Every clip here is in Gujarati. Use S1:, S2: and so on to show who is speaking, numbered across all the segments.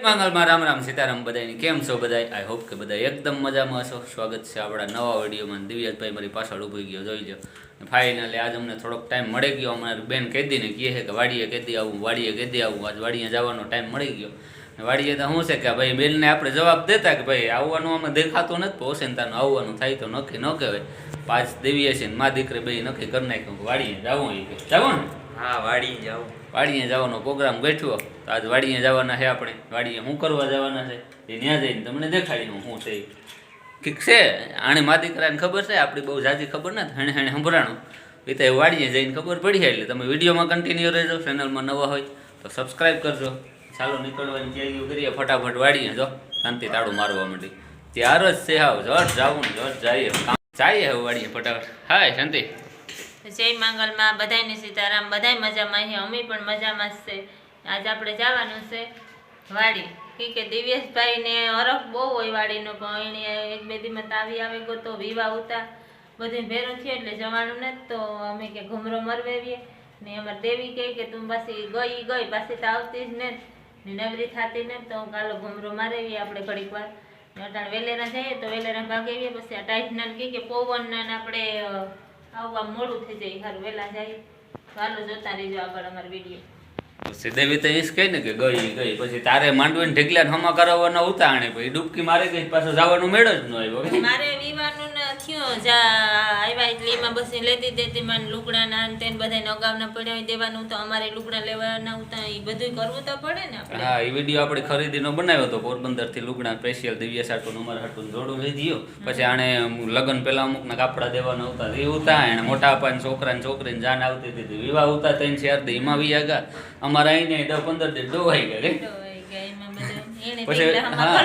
S1: મંગલમાં રામ રામ સીતારામ બધાની કેમ છો બધા આઈ હોપ કે બધા એકદમ મજામાં છો. સ્વાગત છે આપણા નવા વિડીયોમાં. દિવ્યાજભાઈ મારી પાછળ ઊભી ગયો જોઈ લો ફાઇનલી આજ અમને થોડોક ટાઈમ મળી ગયો. અમારી બેન કેદીને ને કહે છે કે વાડીએ કેદી આવું વાડીએ કેદી આવું. આજ વાડીએ જવાનો ટાઈમ મળી ગયો. વાડીએ તો શું છે કે ભાઈ બેનને આપણે જવાબ દેતા કે ભાઈ આવવાનું અમે દેખાતું નથી ઓસેનતાનું આવવાનું થાય તો નક્કી ન કહેવાય. પાંચ દેવીએ છે ને મા દીકરી બે નક્કી કરી નાખ્યું કે વાડીએ જવું જવું ને?
S2: હા વાડીએ જાઉં
S1: વાડીએ જવાનો પ્રોગ્રામ ગોઠવ્યો. તો આજ વાડીએ જવાના છે આપણે. વાડીએ શું કરવા જવાના છે? એ ત્યાં જઈને તમને દેખાડી હું છે. ઠીક છે? આણે મા દીકરાને ખબર છે? આપણી બહુ જાજી ખબર નથી. હેણે હેણે સંભળાણું. એ તો વાડીએ જઈને ખબર પડી એટલે તમે વિડીયોમાં કન્ટિન્યુ રહેજો ચેનલમાં નવા હોય તો સબસ્ક્રાઈબ કરજો. ચાલો નીકળવાની તૈયારીઓ કરીએ. ફટાફટ વાડીએ જો. શાંતિ તાળું મારવા માંડી. ત્યાર જ છે હાવ. જટ જાવું જટ જઈએ. જઈએ હવે વાડીએ ફટાફટ. હાય, શાંતિ.
S3: જય મંગલમાં. બધાને સીતારામ. બધાય મજામાં. છે અમે પણ મજામાં જ છે. આજ આપણે જવાનું છે વાડી. કે દિવ્યેશભાઈને હરખ બહુ હોય વાડીનો, પણ એને એક બે દીમાં તાવી આવે ગયો તો વિવાહ ઉતા. બધું ભેરું થયું એટલે જવાનું નથી, તો અમે કે ઘુમરો મરવેવીએ. ને અમારે દેવી કહે કે તું પાછી ગઈ ગઈ, પાછી તો આવતી જ ને નવરી થતી નથી, તો હું કાલો ઘુમરો મારેવીએ આપણે ઘડીક વાર. અટાણે વેલેરા જઈએ તો વેલેરા ભાગેવીએ પછી આ ટાઈટના કહે કે પવનના આપણે આવવા મોડું થઈ જાય સારું વહેલા જઈએ ચાલો જોતા રહીજો આગળ અમારો વીડિયો.
S1: પછી દેવી તો ઈશ કહે ને કે ગઈ ગઈ. પછી તારે માંડવીને ઢગલા હમા કરાવવાના ઉતાણે પછી ડૂબકી મારે ગઈ પાછો જવાનો મેળો જ ન આવ્યો.
S3: મારે થયું જા આવ્યા એટલે એમાં બસ લેતી દેતી મને લુગડા ના ને તેને બધાને અગાઉના પડ્યા દેવાનું તો અમારે લુગડા લેવાના હતા એ બધું કરવું તો પડે ને
S1: હા એ વીડિયો આપણે ખરીદીનો બનાવ્યો હતો પોરબંદરથી લુગડા સ્પેશિયલ દિવ્ય સાટું અમારા હાટું જોડું લઈ દીધો પછી આણે લગ્ન પહેલા અમુકના કાપડા દેવાના હતા એ ઉતા એને મોટા ને છોકરાને છોકરીને જાન આવતી હતી વિવાહ ઉતા ત્રણ શેર દે એમાં વી આગા. અમારા અહીંને દસ પંદર દિવસ ડોવાઈ ગયા
S3: તો
S1: પછી હા.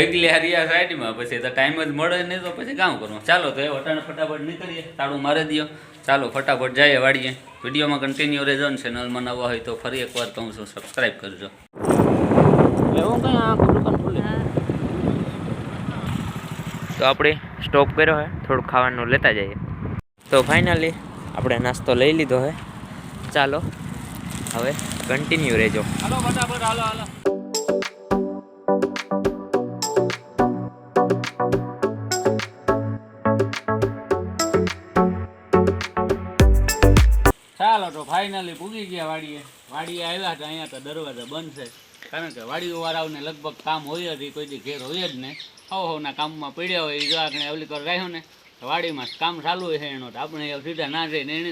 S1: એકલી હરિયા સાઈડમાં પછી તો ટાઈમ જ મળે નહીં તો પછી કામ કરવું ચાલો તો એ વટાણ ફટાફટ નીકળીએ. તાળું મારી દો ચાલો ફટાફટ જઈએ વાડીએ. વિડીયોમાં કન્ટિન્યુ રહેજો ને ચેનલમાં નવા હોય તો ફરી એકવાર કહું છું સબસ્ક્રાઈબ કરજો. એવું કઈ આ દુકાન ખુલ્લી
S2: તો આપણે સ્ટોપ કર્યો હે થોડું ખાવાનું લેતા જઈએ. તો ફાઇનલી આપણે નાસ્તો લઈ લીધો હે. ચાલો હવે કન્ટિન્યુ રહેજો.
S1: હાલો ફટાફટ હાલો હાલો. ચાલો તો ફાઇનલી પૂગી ગયા વાડીએ. વાડીએ આવ્યા હતા, અહીંયા તો દરવાજા બંધ છે. કારણ કે વાડીઓ વાળાઓને લગભગ કામ હોય જ કોઈ દી ઘેર હોય જ ને હવ હવના કામમાં પડ્યા હોય, એ જો આપણે અવલી કર રહ્યો ને વાડીમાં કામ ચાલુ હોય છે એનો, તો આપણે સીધા ના જઈને એને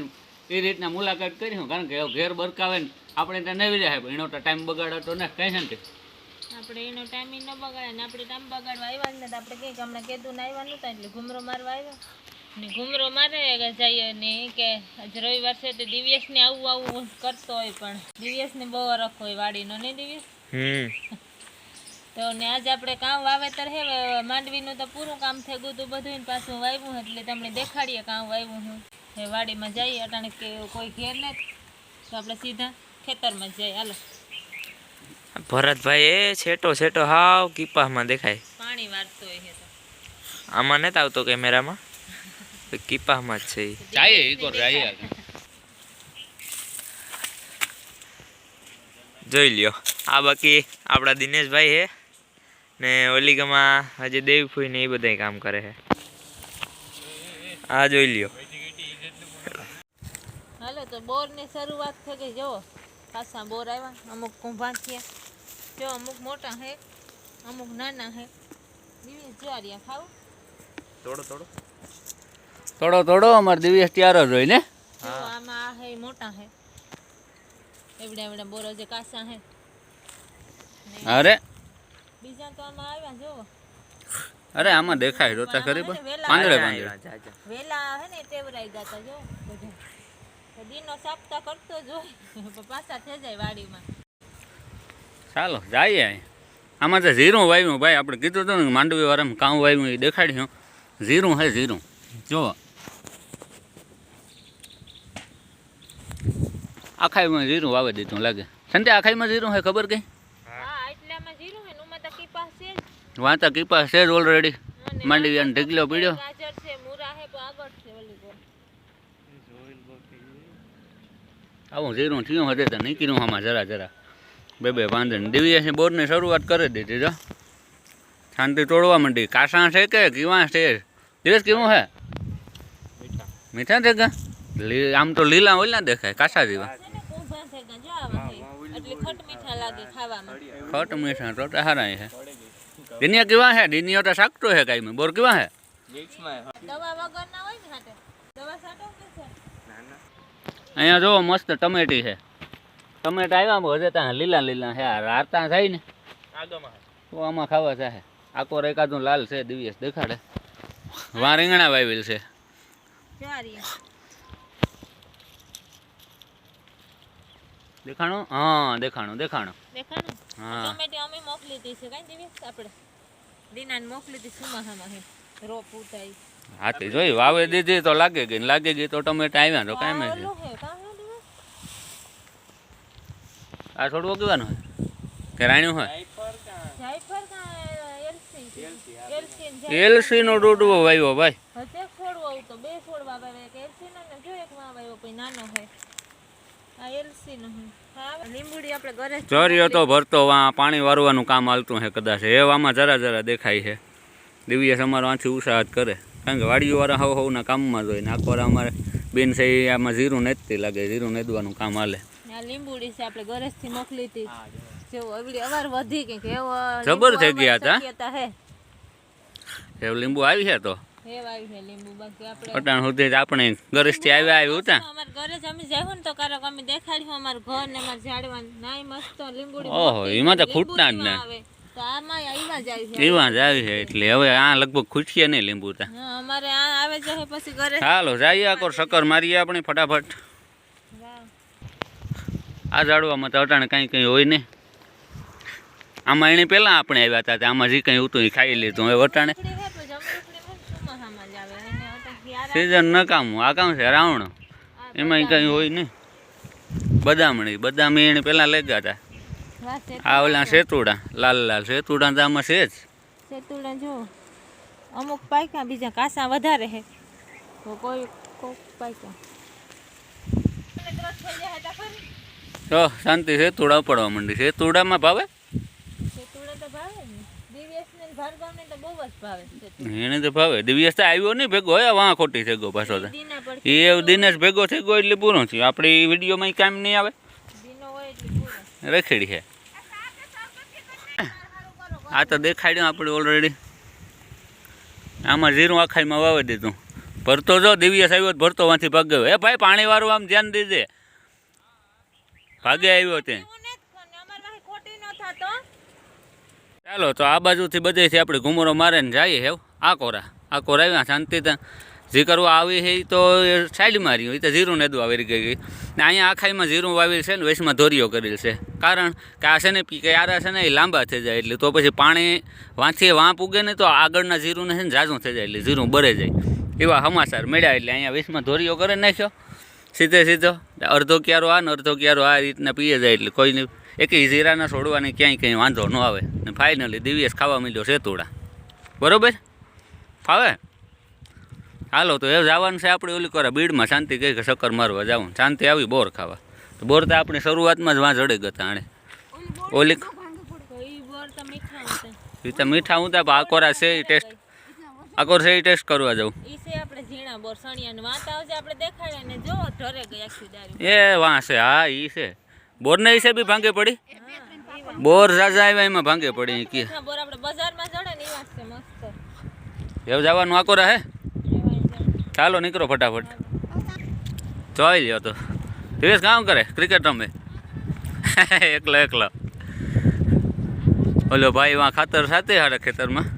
S1: એ રીતના મુલાકાત કરી હું કારણ કે એવો ઘેર બરકાવે ને, આપણે ત્યાં નહીં રહ્યા એનો તો ટાઈમ બગાડો તો ને, કઈ છે
S3: આપણે એનો ટાઈમ ન બગાડે ને, આપણે ટાઈમ બગાડવા આવ્યા ને આપણે કંઈક હમણાં કીધું ને, આવ્યા નહોતા એટલે ઘુમરો મારવા આવ્યા. ને ઘુમરો મારે જઈએ ને કે આજ રવિવાર છે તો દિવ્યેશને આવું આવું કરતો હોય પણ દિવ્યેશને બહુ અરખ હોય વાડીનો નહીં દિવ્યેશ?
S2: હમ.
S3: તો ને આજે આપણે કામ વાવેતર હે માંડવીનું તો પૂરું કામ થઈ ગયું હતું બધું પાછું વાવ્યું એટલે તમને દેખાડીએ કામ વાવ્યું હું એ વાડીમાં જઈએ અટાણે કે કોઈ ઘેર નથી. તો આપણે સીધા ખેતરમાં જઈએ. હાલો.
S2: ભરતભાઈ એ છેટો છેટો હાવ કીપામાં દેખાય.
S3: પાણી વાળતો હોય
S2: આમાં નતા આવતો કેમેરામાં? કીપામાં જ છે જાય
S1: જઈએ ઈ કોર જઈએ
S2: જોઈ લ્યો. આ બાકી આપણા દિનેશભાઈ હે ને ઓલીગામાં હજી દેવીફુઈ ને એ બધા કામ કરે છે આ જોઈ લ્યો.
S3: હાલો તો બોરની શરૂઆત થઈ ગઈ. જો પાછા બોર આવ્યા. અમુક કુંભા થયા. જો અમુક મોટા હે અમુક નાના હે. દિવ્યેશ જો રહ્યા ખાવ.
S2: તોડો તોડો.
S1: થોડો થોડો અમારે દિવસ ત્યારો જ હોય ને?
S3: આમાં આ હે મોટા હે. એવડે એવડે બોરો જે કાસા હે.
S1: અરે.
S3: બીજા તો આમાં આવ્યા જો.
S1: અરે આમાં દેખાય રોતા ખરી પણ. પાંદડે પાંદડે.
S3: વેલા હે ને તેવરાઈ ગયા જો બધા. તો દીનો સાપતા કરતો જ પાછા થઈ જાય વાડીમાં.
S1: ચાલો જઈએ. આમાં તો ઝીરું વાવ્યું ભાઈ આપણે કીધું હતું ને માંડવી વાળામાં કામ વાવ્યું એ દેખાડ્યું. ઝીરું હે ઝીરું. જો આખાઈમાં જીરું વાવી દીધું લાગે. સંતે આખાઈમાં જીરું હે ખબર કઈ?
S3: જીરું
S1: વાંચા કીપા છે જ. ઓલરેડી માંડવી અને ઢગલો પીડ્યો.
S3: ગાજર છે મૂરા હે પણ આગળ છે ઓલી કોર
S1: આવું ઝીરું થયું હશે તો નીકળ્યું આમાં જરા જરા. બે બે પાંદડી દિવ્ય બોરની શરૂઆત કરી દીધી જો શાંતિ તોડવા માંડી. કાસા છે કે કીવા છે? દિવસ કેવું હે? મીઠા છે કે? લી- આમ તો લીલા ઓલા દેખાય કાસા જેવા.
S3: જો આવા. એટલે ખટ મીઠા લાગે ખાવામાં.
S1: ખટ મીઠા તો હારા છે. દિનિયા કેવા છે? દિનિયો તો સાકતો છે કાંઈ બોર કેવા છે?
S3: દવા વગર ના હોય ને હાટે? દવા સાટો કે
S1: અહીંયા જો મસ્ત ટમેટી છે. ટમેટા આવ્યા હજે ત્યાં લીલા લીલા છે. આ રાતા થાય ને તો આમાં ખાવા છે આકોર એકાદું લાલ છે દિવ્યસ દેખાડે. વાં રીંગણા વાવેલ છે. દેખાણું? હા દેખાણું દેખાણું.
S3: દેખાણું?
S1: હા.
S3: ટમેટી અમે મોકલી હતી છે કઈ દિવસ આપણે? દીનાને મોકલી હતી સુમાહામાં હે. રોપ ઉતાઈ
S1: તે જોઈ વાવે દીધી તો લાગે ગઈ ને લાગે ગઈ તો ટમેટા આવ્યા તો કાઈ
S3: મે હે હે
S1: આ છોડવો કેવાનું હોય કે રાણ્યું હોય
S3: જાયફળ કા એલસી? એલસી
S1: એલસી નો ડોડવો વાવ્યો ભાઈ
S3: હતે છોડવો તો બે છોડવા વાવે એક એલસી નો ને જો એક માં વાવ્યો પછી નાનો હે
S1: ચોરીઓ તો ભરતો વા પાણી વારવાનું કામ હાલતું છે કદાચ. એવામાં જરા જરા દેખાય છે. દિવ્ય અમારો આથી ઉત્સાહત કરે. કારણ કે વાડીઓવાળા હવ હવના કામમાં જ ને આખો અમારે બેન છે આમાં જીરું નેતતી લાગે જીરું નેદવાનું કામ હાલે.
S3: લીંબુડી છે આપણે ઘરેથી મોકલી હતી. જેવું અવળી અવાર વધી કે એવો
S1: જબર થઈ ગયા હતા. લીંબુ આવી છે તો? અટાણ સુધી આપણે ગરજથી આવ્યા આવ્યું હતા
S3: અમાર ઘરે અમે જાવ તો કારક અમે દેખાડ્યું અમાર ઘર ને અમાર ઝાડવા નાય મસ્ત લીંબુડી
S1: ઓહો, એમાં તો ખૂટતા જ ને.
S3: આવે. તો આમાં આવ્યા જ આવી છે
S1: એવા જ આવી છે એટલે હવે આ લગભગ ખુશીએ નહીં લીંબુ તા
S3: હા અમારે આ આવે છે પછી ઘરે.
S1: ચાલો જઈએ આકોર શક્કર મારીએ આપણે ફટાફટ. આ ઝાડવામાં તો અટાણે કાંઈ કંઈ હોય નહીં. આમાં એને પહેલાં આપણે આવ્યા હતા આમાં જે કંઈ હતું એ ખાઈ લીધું. હવે અટાણે
S3: ઉકળી હે તો જમરૂખડી હે ને ચોમાસામાં જ આવે એને અટક યાર
S1: સિઝન નકામું આ કામ છે રાવણ. એમાં કંઈ હોય નહીં. બદામણી બદામી એને પહેલાં લઈ ગયા હતા
S3: છે
S1: આ ઓલા સેતુડા લાલ લાલ. સેતુડા તો આમાં છે જ.
S3: સેતુડા જો અમુક પાયકા બીજા કાસા વધારે હે તો કોઈ કોક પાયકા
S1: તો શાંતિ સેતુડા પડવા માંડી. સેતુડામાં ભાવે
S3: સેતુડા તો ભાવે ને દિવ્યેશને ને ભાર્ગવને તો બહુ જ ભાવે સેતુડા.
S1: એને તો ભાવે. દિવ્યસ તો આવ્યો નહીં ભેગો હોય વાં ખોટી થઈ ગયો પાછો એ દિનેશ ભેગો થઈ ગયો એટલે પૂરો થયું. આપણી વિડીયોમાં કામ નહીં આવે. રખેડી છે. આ તો દેખાડ્યું આપણે ઓલરેડી આમાં જીરું આખાઈમાં વાવી દીધું. ભરતો જો દિવ્યસ આવ્યો ભરતો વાંથી ભાગ્યો. એ ભાઈ પાણી વાળું આમ ધ્યાન દીધે ભાગે આવ્યો તે
S3: એવું નથી પણ અમાર વાહે ખોટી ન થાતો
S1: ચાલો, તો આ બાજુથી બધેથી આપણે ઘુમરો મારે ને જઈએ હેવ. આ કોરા આ કોરા આવ્યા શાંતિ જે કરવા આવી છે તો સાઈડ મારી એ તો જીરું નેદું આવી ગઈ ગઈ. ને અહીંયા આખાઈમાં જીરું વાવેલ છે ને વેસમાં ધોરીઓ કરેલ છે. કારણ કે આ છે ને કે આરા છે ને, એ લાંબા થઈ જાય, એટલે તો પછી પાણી વાંચીએ વાંપ ઉગે ને, તો આગળના જીરુંને છે ને, ઝાઝું થઈ જાય, એટલે જીરું બરે જાય. એવા હમાસાર મળ્યા એટલે અહીંયા વેસમાં ધોરીઓ કરી નાખ્યો. સીધે સીધો, અડધો ક્યારો આ ને, અડધો ક્યારો આ રીતના પીએ જાય, એટલે કોઈને એક જીરાના છોડવાની ક્યાંય કંઈ વાંધો ન આવે. ને ફાઇનલી દિવ્યેશ ખાવા મળ્યો સેતુડા બરોબર? ફાવે? હાલો તો એ જવાનું છે આપણે ઓલી કરે બીડમાં શાંતિ કહી કે શક્કર મારવા જવું શાંતિ આવી બોર ખાવા. તો બોર તો આપણે શરૂઆતમાં જ વાં જડી ગયા આણે. ઓલી
S3: તો તો મીઠા
S1: એ તો. મીઠા ઊંધા પણ આકોરા છે એ ટેસ્ટ. આકોર છે એ ટેસ્ટ કરવા જાઉં. એ વાં છે હા એ છે. બોરને વિશે બી ભાંગે પડી? બોર રાજા આવ્યા એમાં ભાંગે પડી કે.
S3: મીઠા બોર આપણે બજારમાં જડે ને એવા જ છે મસ્ત.
S1: એવું જવાનું આકોરા હે?
S3: એવા જ છે.
S1: ચાલો નીકળો ફટાફટ. જોઈ લ્યો તો. દિવસ કામ કરે? ક્રિકેટ રમે? એકલો એકલો. ઓલો ભાઈ વાં ખાતર સાથે હારે ખેતરમાં.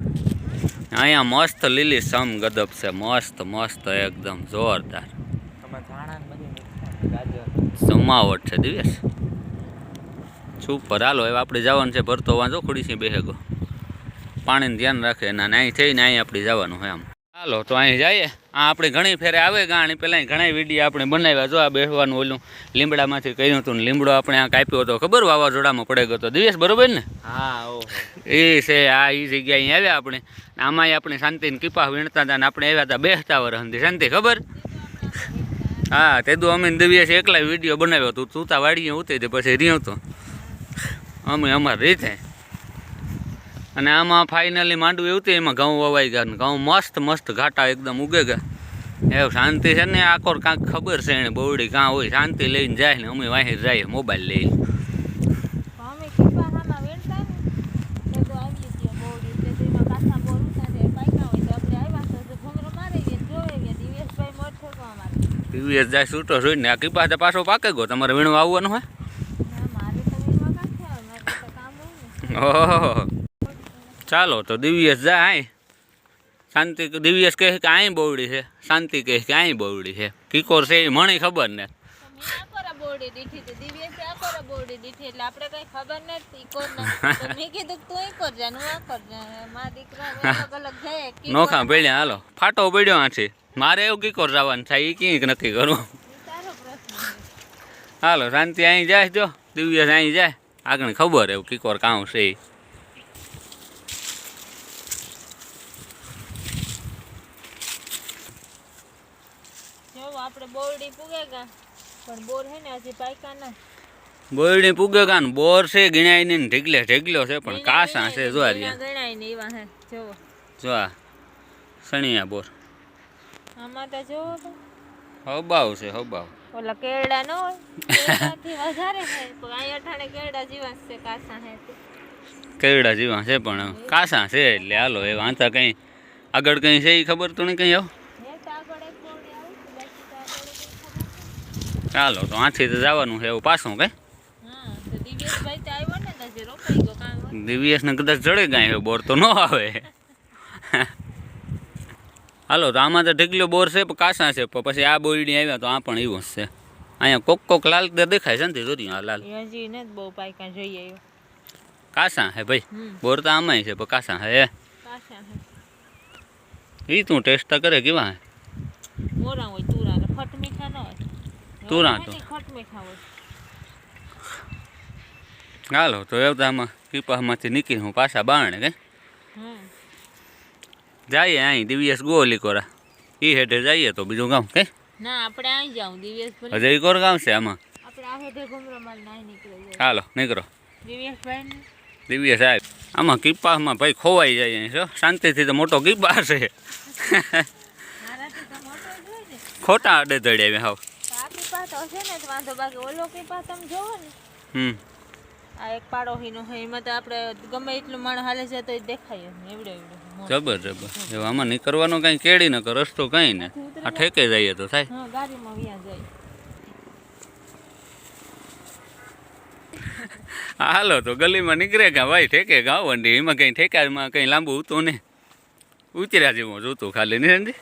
S1: અહીંયા મસ્ત લીલી સમ ગદબ છે. મસ્ત મસ્ત એકદમ જોરદાર. સમાવટ છે દિવ્યેશ સુપર હાલો હવે આપણે જવાનું છે ભરતો. વાંધો ખોડી છે બેહેગો. પાણીનું ધ્યાન રાખે ના અહીં થઈને અહીં આપણે જવાનું હોય આમ હાલો તો અહીં જઈએ. આ આપણે ઘણી ફેરે આવે ગાણી પહેલાં ઘણા વીડિયો આપણે બનાવ્યા. જો આ બેસવાનું ઓલું લીમડામાંથી કર્યું હતું ને લીમડો આપણે આ કાપ્યો હતો ખબર? વાવાઝોડામાં પડે ગયો હતો. દિવસ બરોબર ને?
S2: હા
S1: એ છે આ એ જગ્યા અહીં આવ્યા આપણે. આમાંય આપણે શાંતિની કૃપા વીણતા હતા ને આપણે આવ્યા હતા બેસતા વર્ષથી શાંતિ ખબર? હા તે તો અમે દિવ્યાસે એકલા વીડિયો બનાવ્યો હતો. તું તા વાડીએ ઉતરી તે પછી રહ્યો હતો અમે અમારી રીતે અને આમાં ફાઇનલી માંડવું એવું હતું એમાં ઘઉં વવાઈ ગયા ઘઉં મસ્ત મસ્ત ઘાટા એકદમ ઉગે ગયા. એવું શાંતિ છે ને આખોર કાંઈક ખબર છે એને બવડી કાં હોય શાંતિ લઈને જાય ને અમે વાહી જઈએ મોબાઈલ લઈ ટીવીએસ જાય છૂટો જોઈને ને આ કીપા પાછો પાકે ગયો તમારે વીણવા આવવાનું હોય
S3: ના મારે તો વેણવા કાંથી આવે મારે તો કામ હોય ને
S1: ઓહો. ચાલો તો દિવ્યસ જાય શાંતિ દિવ્યસ કહે કે આય બોવડી છે. શાંતિ કહે કે આય બોવડી છે. કિકોર છે એ મને ખબર ને.
S3: કઈ
S1: નોખા પડ્યા હાલો. ફાટો પડ્યો આથી. મારે એવું કિકોર જવાનું થાય એ ક્યાંક નક્કી કરવું. હાલો શાંતિ અહીં જાય જો. દિવ્યસ અહીં જાય. આગળ ખબર એવું કિકોર કાઉ છે
S3: આપણે બોરડી પૂગે ગયા પણ બોર હે ને હજી પાયકા ના.
S1: બોરડી પૂગે કાન બોર છે ગણાય ને ઢીકલે ઢીકલો છે પણ કાસા છે જો આ.
S3: ગણાય ને એવા હે જો.
S1: જો આ સણિયા બોર.
S3: આમાં તો જોવો તો.
S1: હબાવ છે હબાવ.
S3: ઓલા કેળા નો કેળાથી વધારે છે પણ આ અઠાણે કેળા જીવા છે કાસા હે તે.
S1: જીવા છે પણ કાસા છે એટલે હાલો એ વાંચા કંઈ. આગળ કંઈ છે એ ખબર તો નહીં કંઈ આવ
S3: તો તો.
S1: ચાલો તો આથી તો જવાનું છે એવું પાછું કઈ?
S3: તો તો આવ્યો ને તો
S1: કદાચ જડે કાંઈ બોર તો ન આવે. હાલો તો આમાં તો ઢીકલો બોર છે કાસા છે. પછી આ બોરડી આવ્યા તો આ પણ એવું જ છે. અહીંયા કોક કોક લાલ દેખાય છે ને તે આ લાલ.
S3: હજી બહુ પાયકા
S1: કાસા હે ભાઈ? બોર તો આમાંય છે પણ કાસા હે. એ તું ટેસ્ટ કરે કેવા હે?
S3: મોરા હોય તુરા ને ખટ મીઠા ન હોય.
S1: તુરા તો.
S3: ને મીઠા હોય.
S1: હાલો તો એવું તો આમાં પીપામાંથી નીકળી હું પાછા બારણે કઈ?
S3: હમ.
S1: જઈએ અહીં દિવ્યસ ગોલી કોરા. એ હેઠે જઈએ તો બીજું ગામ કઈ
S3: ના આપણે અહીં જાઉં દિવ્યસ
S1: હજે કોર ગામ છે આમાં? હાલો નીકળો.
S3: દિવ્યસ
S1: દિવ્ય સાહેબ આમાં કીપામાં ભાઈ ખોવાઈ જાય અહીં છો શાંતિથી તો મોટો કીપા છે ખોટા અડે ધડે હાવ.
S3: ને વાંધો બાકી ઓલો પીપા તમે જોવો ને.
S1: હમ.
S3: આ એક પાડોહીનો હોય એમાં તો આપણે ગમે એટલું માણસ હાલે છે તો દેખાય એવડે. એવડો.
S1: જબર જબર. એવું આમાં નીકળવાનો કાંઈ કેડી ન કર રસ્તો કાંઈ ને. આ ઠેકે જઈએ તો થાય. હાલો તો ગલીમાં નીકળે કે ભાઈ ઠેકે ગાવ વંડી એમાં કંઈ ઠેકામાં કંઈ લાંબુ ઉતું ને ઉતર્યા જેવું જોતું ખાલી ને સમજી?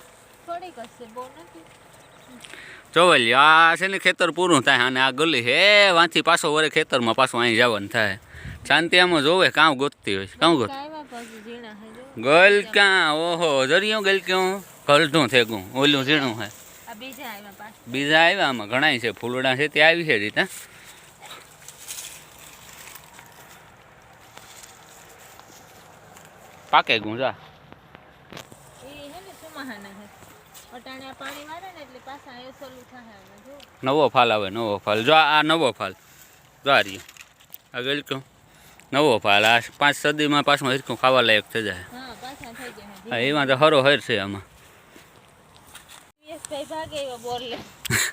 S1: ચોવલી આ છે ને ખેતર પૂરું થાય અને આ ગલી હે વાંથી પાછો વરે ખેતરમાં પાછું અહીં જવાનું થાય. શાંતિ આમાં જોવે કાં ગોતતી હોય કાં ગોત
S3: કાંઈ પાછું ઝીણા હે જો
S1: ગલ ક્યાં? ઓહો જરિયો ગલ ક્યાં? છે થેગું ઓલું ઝીણું
S3: છે બીજા આવ્યા
S1: આમાં ઘણાય છે. ફૂલડા છે તે આવી છે રીતા. પાકે
S3: હવે જો.
S1: નવો ફાલ આવે નવો ફાલ. જો આ નવો ફાલ. જો આ રહ્યો. આ ગલકું નવો ફાલ. આ પાંચ સદીમાં પાછું હિરકું ખાવા લાયક થઈ જાય.
S3: હા
S1: એમાં તો હરો હર છે આમાં.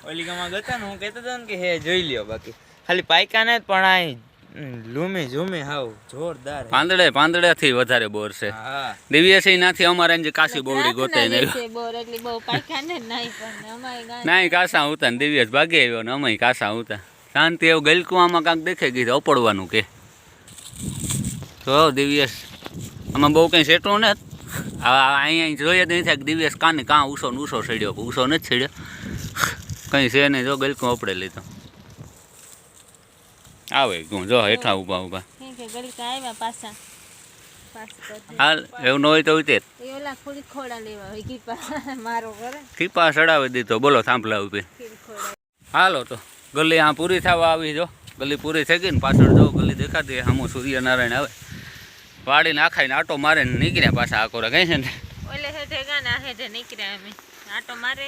S2: ઓલી ગામમાં ગતા ને હું કહેતો હતો ને કે હે જોઈ લ્યો બાકી. ખાલી પાયકા ને જ પણ આ લૂમી ઝૂમી હાવ જોરદાર પાંદડે
S1: પાંદડે પાંદડેથી વધારે બોર છે.
S2: હા.
S1: દિવ્યસિંહ નાથી અમારે જે કાશી બોવડી ગોતે ને
S3: બોર એટલી બહુ પાયકા ને નહીં પણ અમારે ગાય
S1: નાય કાસા ઉતા ને દિવ્યેશ ભાગે આવ્યો ને અમે કાસા ઉતા શાંતિ એવું ગલકુવામાં આમાં કાંક દેખે ગઈ અપડવાનું કે. તો દિવ્યસ. આમાં બહુ કંઈ સેટું ને અહીંયા જોઈએ તો નહીં દિવ્યસ કે કાને કાં ઉસો ને ઉસો સડ્યો ઉસો નથી સડ્યો કંઈ છે નહીં જો ગલકું અપડે લીધો આવે ગું જો હેઠા ઊભા ઊભા. હાલ એવું ન હોય તો
S3: કીપા
S1: ચડાવી દીધો બોલો થાંભલા
S3: ઊભી
S1: હાલો તો ગલી આ પૂરી થવા આવી જો. ગલી પૂરી થઈ ગઈ ને પાછળ જો ગલી દેખાતી આમાં સૂર્યનારાયણ આવે. વાડીને આખાઈને આટો મારે નીકળ્યા પાછા આકોરા કઈ છે ને?
S3: ઓલે હેઠે ગાના હેઠે નીકળ્યા અમે. આટો મારે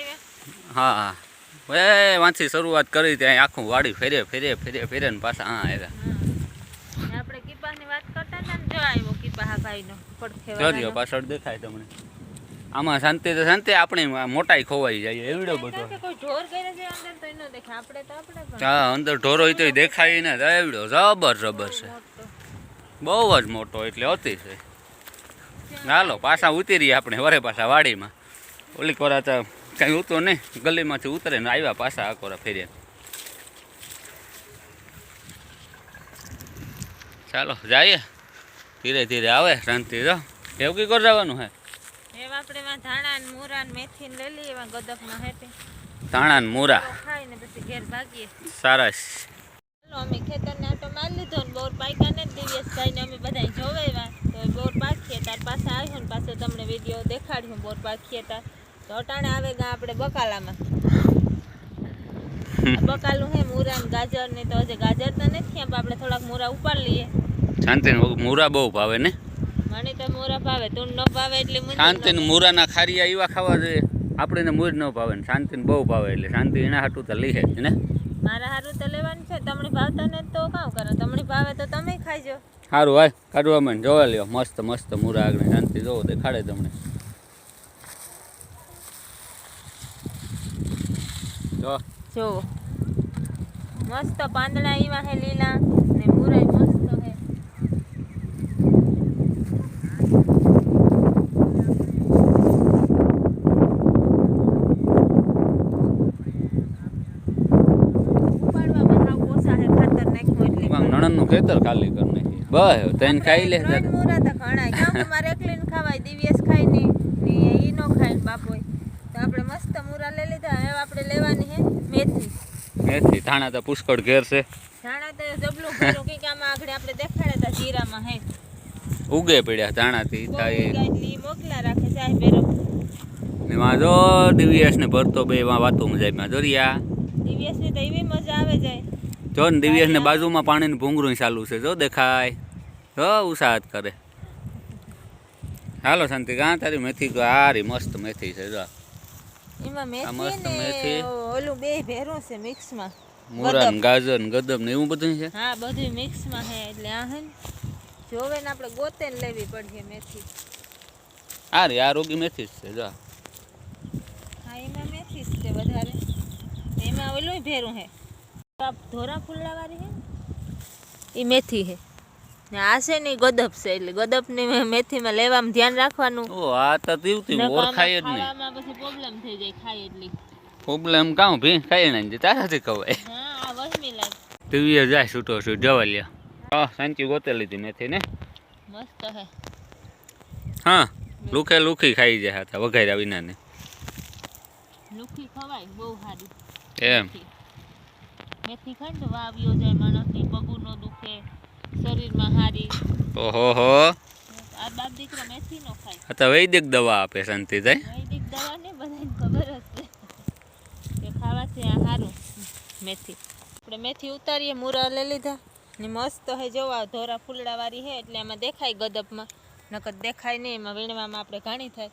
S1: હા હા. એ વાંચી શરૂઆત કરી ત્યાં આખું વાડી ફેરે ફેરે ફેરે ફેરે ને પાછા હા આવ્યા.
S3: હા આપણે જો આવ્યો કીપા ભાઈનો પડખે
S1: જોજો પાછળ દેખાય તમને. આમાં શાંતિ તો શાંતિ આપણી મોટાઈ ખોવાઈ જાય એવડો બધો. હા અંદર ઢોરો તો દેખાય ને એવડો જબર જબર છે.
S3: મોટો.
S1: બહુ જ મોટો એટલે અતિ છે. હાલો પાછા ઉતરીએ આપણે વરે પાછા વાડીમાં. ઓલી કોરા તો કાંઈ ઉતો નહીં ગલીમાંથી ઉતરે ને આવ્યા પાછા આ કોરા ફેર્યા. ચાલો જઈએ. ધીરે ધીરે આવે શાંતિ તો એવું કી કર જવાનું હે?
S3: એમ આપણે એમાં ધાણા ને મૂરા ને અમે ખેતરને આટો મારી લીધો ને બોર પાક્યા ને દિવ્યેશભાઈને અમે બધા જોવાયા તો બોર પાકીએ તાર પાસે આવ્યો ને પાસે તમને વીડિયો દેખાડ્યો બોર પાકીએ તાર. તો અટાણે આવે ગા આપણે બકાલામાં. બકાલું હે મૂરા ને ગાજર ને તો હજી ગાજર તો નથી એમ આપણે થોડાક મૂરા ઉપાડ લઈએ.
S1: શાંતિ મૂરા બહુ ભાવે ને?
S3: મને તો મૂરા ભાવે તું ન ભાવે એટલે શાંતિ
S1: શાંતિ મૂરાના ખારીયા એવા ખાવા જોઈએ. આપણે મૂર ન ભાવે ને શાંતિ બહુ ભાવે એટલે શાંતિ એના હાટું તો લઈ જ ને?
S3: મારા હારું તો લેવાનું છે તમને ભાવતા ને તો કામ કરો તમને ભાવે તો તમે ખાઈજો.
S1: સારું ભાઈ કાઢવા મને જોવા લ્યો મસ્ત મસ્ત મૂરા આગળ શાંતિ જોવો દેખાડે તમને. જો.
S3: જો મસ્ત પાંદડા એવા હે લીલા ને મુરાઈ મસ્ત હે ઉપાડવામાં હાવ ઓછા હે ખાતર નાખ્યું એટલે
S1: આમ નણંદનું ખેતર ખાલી કરી નાખી. બસ તને ખાઈ લે.
S3: દાદા મુરા તો ઘણા. ક્યાં તમારે એકલીન ખવાય દિવ્યસ ખાય નહીં. ને ઈ નો ખાય ને બાપોય. તો આપણે મસ્ત મુરા લઈ લીધા. હવે આપણે લેવાની હે મેથી.
S1: મેથી. ધાણા તો પુષ્કળ ઘેર છે.
S3: ધાણા તો જબલું ભર્યું. કંઈક આમાં આગળ આપણે દેખાડે હતા જીરામાં હે.
S1: ઉગે પડ્યા ધાણાથી થાય
S3: મોકલા રાખે છે આ બેરો
S1: ને માં જો દિવ્યેશ ને ભરતો બે માં વાતો મજા માં જોરિયા
S3: દિવ્યેશની તો એવી મજા આવે જાય.
S1: જો ને દિવ્યેશ ને બાજુમાં પાણીનું ભૂંગળું ચાલુ છે. જો દેખાય. જો ઉત્સાહત કરે. હાલો શાંતિ કાં તારી મેથી હારી મસ્ત મેથી છે જો.
S3: એમાં
S1: આ
S3: મેથી
S1: મસ્ત
S3: ને
S1: મેથી.
S3: ઓલું બે ભેરું છે મિક્સમાં.
S1: મૂરા ને ગાજર ને ગદમ ને એવું બધું છે?
S3: હા બધું મિક્સમાં હે એટલે આ હે ને જોવે ને આપણે ગોતે ને લેવી પડશે મેથી.
S1: હારી આ રોગી મેથી જ છે જો.
S3: હા એમાં મેથી જ છે વધારે. ને એમાં ઓલું ભેરું હે આ ધોરા ફૂલડાવાળી હે એ મેથી હે. ને આ છે ને ગદપ છે એટલે ગદપની મેથી માં લેવામાં ધ્યાન રાખવાનું.
S1: ઓ આ તો
S3: દીવતી
S1: ઓળખાય જ નહીં.
S3: ખાવામાં પછી પ્રોબ્લેમ થઈ જાય ખાય એટલે.
S1: પ્રોબ્લેમ કાં ભી? ખાઈ નહીં તારાથી ખવાય.
S3: હા આ વસમી લાગે
S1: તુવીએ જાય છૂટો છું જવા લ્યા. હા સાંચી ગોતે લીધી મેથી ને.
S3: મસ્ત હે.
S1: હા લુખે લુખી ખાઈ જાય હતા વઘાર્યા વિના ને
S3: લુખી ખવાય બહુ સારી
S1: એમ.
S3: મેથી. ને તો વાવ્યો જાય માણસની પગુ નો દુખે શરીરમાં હારી.
S1: ઓહો હો.
S3: આ બાપ દીકરા મેથી નો ખાય.
S1: તો વૈદિક દવા આપે શાંતિ થાય.
S3: વૈદિક દવા ને બધાને ખબર છે કે ખાવાથી આ સારું મેથી. આપણે મેથી ઉતારીએ મૂરા લઈ લીધા. ને મસ્ત હે જોવા ધોરા ફૂલડા વાળી હે એટલે એમાં દેખાય ગદપમાં. નકર દેખાય નહીં એમાં વીણવામાં આપણે ઘાણી થાય.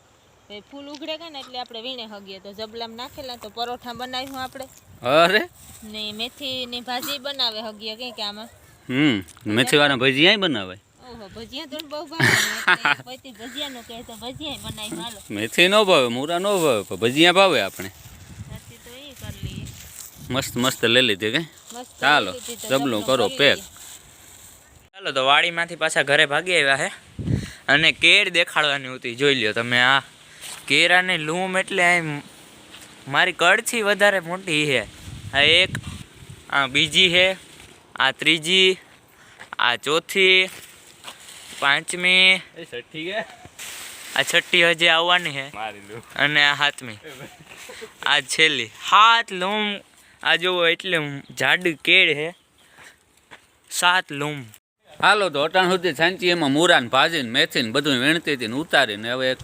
S3: એ ફૂલ ઉઘડે કે ને એટલે આપણે વીણે હગીએ. તો જબલામ નાખેલા તો પરોઠા બનાવ્યું આપણે.
S1: અરે?
S3: ને મેથીની ભાજી બનાવે હગીએ કંઈક આમાં.
S1: હમ મેથી વાળા ભજી આય બનાવે.
S3: ઓહો ભજીયા તો બહુ ભાવે પછી ભજીયાનું કહે તો ભજીયા બનાવી હાલો.
S1: મેથી નો ભાવે મૂરા નો ભાવે પણ ભજીયા ભાવે આપણે.
S3: સાચી તો એ કરી લઈએ.
S1: મસ્ત મસ્ત લઈ લીધી કે?
S3: મસ્ત
S1: ચાલો જબલું કરી પેક
S2: ચાલો તો વાડીમાંથી પાછા ઘરે ભાગી આવ્યા હે. અને કેળ દેખાડવાની હતી જોઈ લ્યો તમે આ. કેળાની લૂમ એટલે આમ મારી કડછી વધારે મોટી છે. આ એક આ બીજી છે આ ત્રીજી આ ચોથી પાંચમી
S1: છઠ્ઠી
S2: આ છઠ્ઠી હજી આવવાની છે. અને આ હાથમી. આ છેલ્લી. હાથ લૂમ આ જોવો એટલે જાડ કેળ છે. સાત લૂમ.
S1: હાલો તો અટાણ સુધી સાંચી એમાં મૂરાને ભાજીને મેથીને બધું વીણતી હતી ને ઉતારીને હવે એક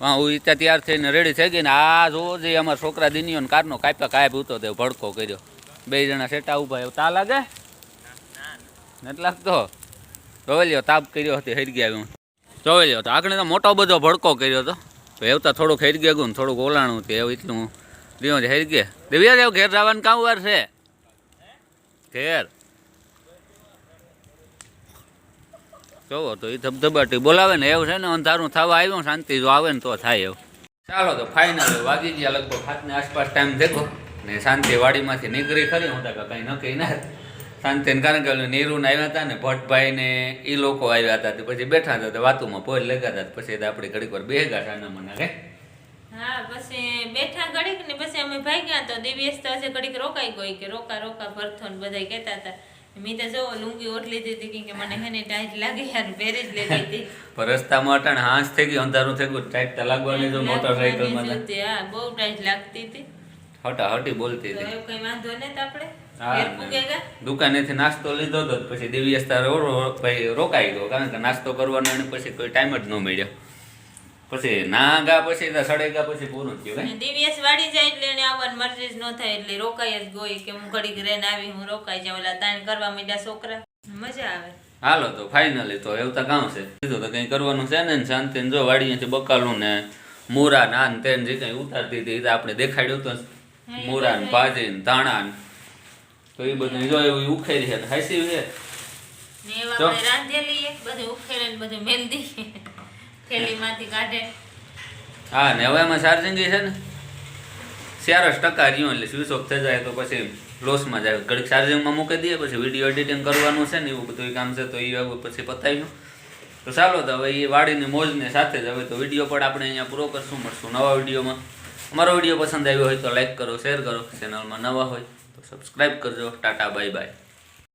S1: હા ઈચ્છા તૈયાર થઈને રેડી થઈ ગઈ ને આ જોવો જે અમારા છોકરા દિનિયો ને કારનો કાપ્યા કાપ ઉતો તે ભડકો કર્યો. બે જણા સેટા એવું. તા લાગે? નથી લાગતો? જોવેલ્યો લ્યો તાપ કર્યો હતો, હેરી ગયા હું જોઈ લ્યો તો આગળ તો મોટો બધો ભડકો કર્યો હતો. તો એવું તો થોડુંક હેરી ગયા ને થોડુંક ઓલાણું હતું, એવું એટલું દિયો હરી ગયા. દેવ્યા દેવ ઘેર જવાનું કામ વાર છે? ઘેર? જોવો તો એ ધબધબાટી બોલાવે ને એવું છે ને, અંધારું થવા આવ્યું, શાંતિ જો આવે ને તો થાય એવું. ચાલો તો ફાઇનલ વાગી ગયા લગભગ હાથની આસપાસ ટાઈમ દેખો ને શાંતિ વાડીમાંથી નીકળી ખરી, હું તો કંઈ નક્કી ના શાંતિ કારણ કે નીરુને આવ્યા હતા ને, ભટ્ટભાઈ ને એ લોકો આવ્યા હતા પછી બેઠા હતા વાતુમાં પોલ લગાતા પછી આપણે ઘડીક વાર બેગા સાના મને કે
S3: હા, પછી બેઠા ઘડીક ને, પછી અમે ભાગ્યા તો દિવ્યેશ તો હશે ઘડીક રોકાઈ ગઈ કે રોકા રોકા ભરથો ને બધા કહેતા હતા. મેં તો જો લુંગી દીધી કેમ કે મને હેને ટાઈટ લાગે યાર પહેરી જ લીધી હતી.
S1: પણ રસ્તામાં અટાણે હાંસ થઈ ગયું અંધારું થઈ ગયું ટાઈટ તો લાગવાની જો મોટરસાઇકલમાં
S3: હા બહુ ટાઈટ લાગતી હતી.
S1: હટા હટી બોલતી હતી.
S3: એવું કઈ વાંધો નહીં તો આપણે?
S1: ને. દુકાનેથી નાસ્તો લીધો હતો તો પછી તારે ભાઈ રોકાઈ ગયો કારણ કે નાસ્તો કરવાનો એને પછી કોઈ ટાઈમ જ ન મળ્યો. પછી ના ગા પછી તો સડે ગયા પછી પૂરું થયું હે
S3: દિવ્યસ વાડી જાય એટલે એને આવવાની મરજી જ ન થાય એટલે રોકાઈ જ ગઈ કે હું ઘડીક રેન આવી હું રોકાઈ જાઉં. એટલે તાણ કરવા માંડ્યા છોકરા. મજા આવે.
S1: હાલો તો ફાઇનલી તો એવું તો કામ છે. કીધું તો કંઈ કરવાનું છે ને ને શાંતિ જો વાડીએથી બકાલું ને મૂરા નાન તેને જે કંઈ ઉતારતી હતી એ તો આપણે દેખાડ્યું તો મૂરા ને ભાજી ને ધાણા ને. તો એ બધું જો એવું ઉખેરી છે ને હાસી છે?
S3: ને એવા રાંધેલી એક બધું ઉખેરે ને બધું મેલદી થેલીમાંથી કાઢે.
S1: હા, ને હવે એમાં ચાર્જિંગ છે ને? ચારસ ટકા રહ્યું એટલે સ્વિચ ઓફ થઈ જાય તો પછી લોસમાં જાય. ઘડીક ચાર્જિંગમાં મૂકી દઈએ, પછી વીડિયો એડિટિંગ કરવાનું છે ને એવું બધું કામ છે તો એ પછી પતાવ્યું તો ચાલો તો હવે એ વાડીની મોજને સાથે જ હવે તો વીડિયો પણ આપણે અહીંયા પૂરો કરશું, મળશું નવા વિડીયોમાં. અમારો વીડિયો પસંદ આવ્યો હોય તો લાઈક કરો શેર કરો ચેનલમાં નવા હોય તો સબસ્ક્રાઈબ કરજો. Tata bye bye